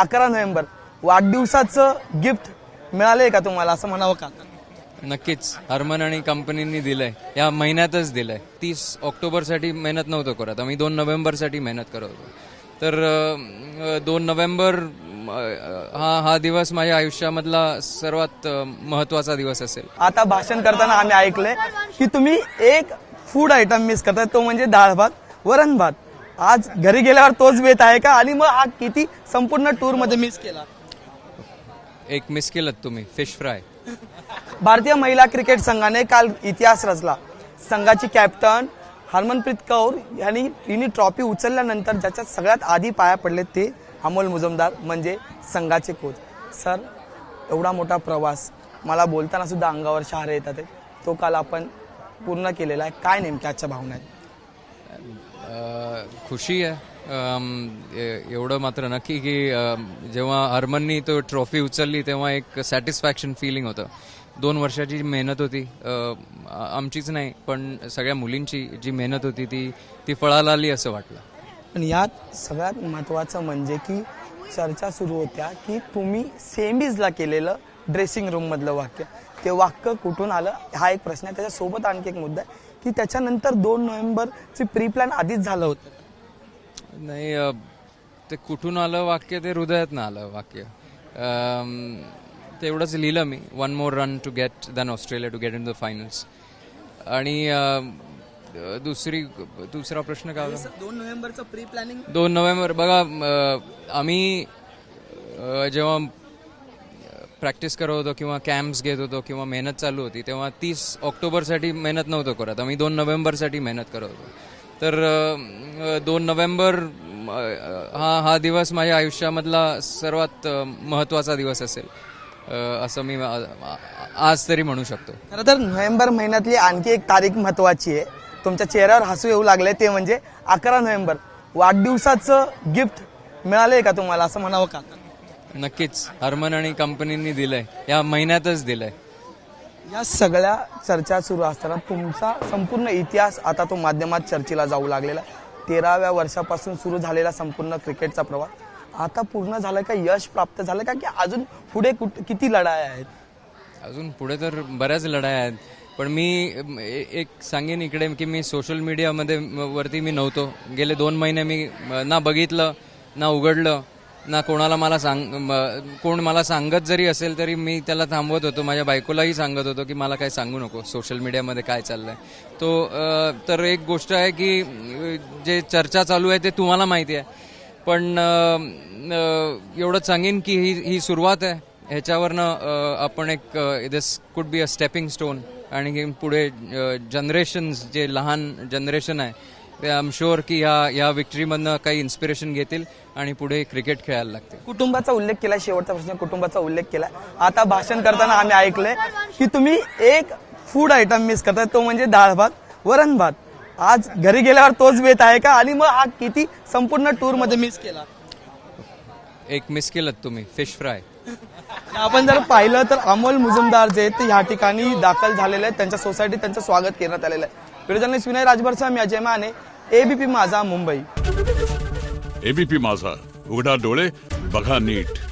अकरा November. वाढदिवसाचं gift मिळालंय का तुम्हाला? असं म्हणावं का? नक्कीच. हरमन आणि कंपनींनी दिलंय. या महिन्यातच दिलंय. तीस ऑक्टोबरसाठी मेहनत नव्हतं करत. आम्ही दोन नोव्हेंबरसाठी मेहनत करत होतो. तर अं, दोन नोव्हेंबर अं, हा हा दिवस माझ्या आयुष्यामधला सर्वात अं, महत्त्वाचा दिवस असेल. आता भाषण करताना आम्ही ऐकलंय की तुम्ही एक फूड आयटम मिस करताय. तो म्हणजे डाळ भात वरण भात. आज घरी गेल्यावर तोच बेत आहे का? आणि मग हा किती संपूर्ण टूरमध्ये मिस केला? एक मिस केलं तुम्ही फिश फ्राय भारतीय महिला क्रिकेट संघाने काल इतिहास रचला. संघाची कॅप्टन हरमनप्रीत कौर यांनी तिने ट्रॉफी उचलल्यानंतर ज्याच्यात सगळ्यात आधी पाया पडले ते अमोल मुजुमदार म्हणजे संघाचे कोच सर एवढा मोठा प्रवास मला बोलताना सुद्धा अंगावर शहारे येतात. तो काल आपण पूर्ण केलेला आहे. काय नेमक्या आजच्या भावना आहेत? खुशी आहे. एवढं मात्र नक्की की जेव्हा हरमननी तो ट्रॉफी उचलली तेव्हा एक सॅटिस्फॅक्शन फिलिंग होतं. दोन वर्षाची मेहनत होती आमचीच नाही पण सगळ्या मुलींची जी मेहनत होती ती ती फळाला आली असं वाटलं. पण यात सगळ्यात महत्त्वाचं म्हणजे की चर्चा सुरू होत्या की तुम्ही सेमीजला केलेलं ड्रेसिंग रूम मधलं वाक्य. ते वाक्य कुठून आलं हा एक प्रश्न आहे. त्याच्यासोबत आणखी एक मुद्दा आहे. की त्याच्यानंतर दोन नोव्हेंबरची प्री प्लॅन आधीच झालं होतं. नाही ते कुठून आलं वाक्य ते हृदयातनं आलं वाक्य. अम, ते एवढंच लिहिलं मी. One more run to get than Australia to get in the finals आणि दुसरी दुसरा प्रश्न काय दोन नोव्हेंबरचं प्री प्लॅनिंग दोन नोव्हेंबर. बघा आम्ही जेव्हा प्रॅक्टिस करत होतो किंवा कॅम्प्स घेत होतो किंवा मेहनत चालू होती तेव्हा तीस ऑक्टोबरसाठी मेहनत नव्हतं करत. आम्ही दोन नोव्हेंबरसाठी मेहनत करत होतो. तर दोन नोव्हेंबर हा हा दिवस माझ्या आयुष्यामधला सर्वात महत्त्वाचा दिवस असेल. असं मी आज तरी म्हणू शकतो. खरं तर नोव्हेंबर महिन्यातली आणखी एक तारीख महत्वाची आहे. तुमच्या चेहऱ्यावर हसू येऊ लागले ते म्हणजे अकरा नोव्हेंबर. वाढदिवसाचं गिफ्ट मिळालंय का तुम्हाला? असं म्हणावं का? नक्कीच. हरमन आणि कंपनींनी दिलंय. या महिन्यातच दिलंय. या सगळ्या चर्चा सुरू असताना तुमचा संपूर्ण इतिहास आता तो माध्यमात चर्चेला जाऊ लागलेला. तेराव्या वर्षापासून सुरू झालेला संपूर्ण क्रिकेटचा प्रवास. आता पूर्ण झालाय का यश प्राप्त झालं का की अजून पुढे कुठ किती लढाया आहेत? अजून पुढे तर बऱ्याच लढाई आहेत. पण मी एक सांगेन इकडे की मी सोशल मीडियामध्ये वरती मी नव्हतो. गेले दोन महिने म, ना बघितलं ना उघडलं. ना कोणाला मला सांग कोण मला सांगत जरी असेल तरी मी त्याला थांबवत होतो. माझ्या बायकोलाही सांगत होतो की मला काय सांगू नको. सोशल मीडियामध्ये काय चाललंय. तो तर एक गोष्ट आहे की जे चर्चा चालू आहे ते तुम्हाला माहिती आहे. पण एवढंच सांगेन की ही ही सुरुवात आहे. ह्याच्यावरनं आपण एक दिस could be a stepping stone आणि पुढे जनरेशन्स जे लहान जनरेशन आहे आय एम शुअर की ह्या ह्या विक्ट्रीमधनं काही इन्स्पिरेशन घेतील आणि पुढे क्रिकेट खेळायला लागतील. कुटुंबाचा उल्लेख केलाय शेवटचा प्रश्न कुटुंबाचा उल्लेख केलाय आता भाषण करताना आम्ही ऐकलंय की तुम्ही एक फूड आयटम मिस करताय तो म्हणजे डाळ भात वरण भात. आज घरी गेल्यावर तोच बेत आहे का? आणि मग हा किती संपूर्ण टूरमध्ये मिस केला? एक मिस केलं तुम्ही फिश फ्राय आपण जर पाहिलं तर अमोल मुजुमदार जे ते ह्या ठिकाणी दाखल झालेले आहेत. त्यांच्या सोसायटीत त्यांचं स्वागत करण्यात आलेलं आहे. व्हिडिओ जर्नलिस्ट विनय राजभरसह मी अजय माने. एबीपी माझा मुंबई. एबीपी माझा. उघडा डोळे बघा नीट.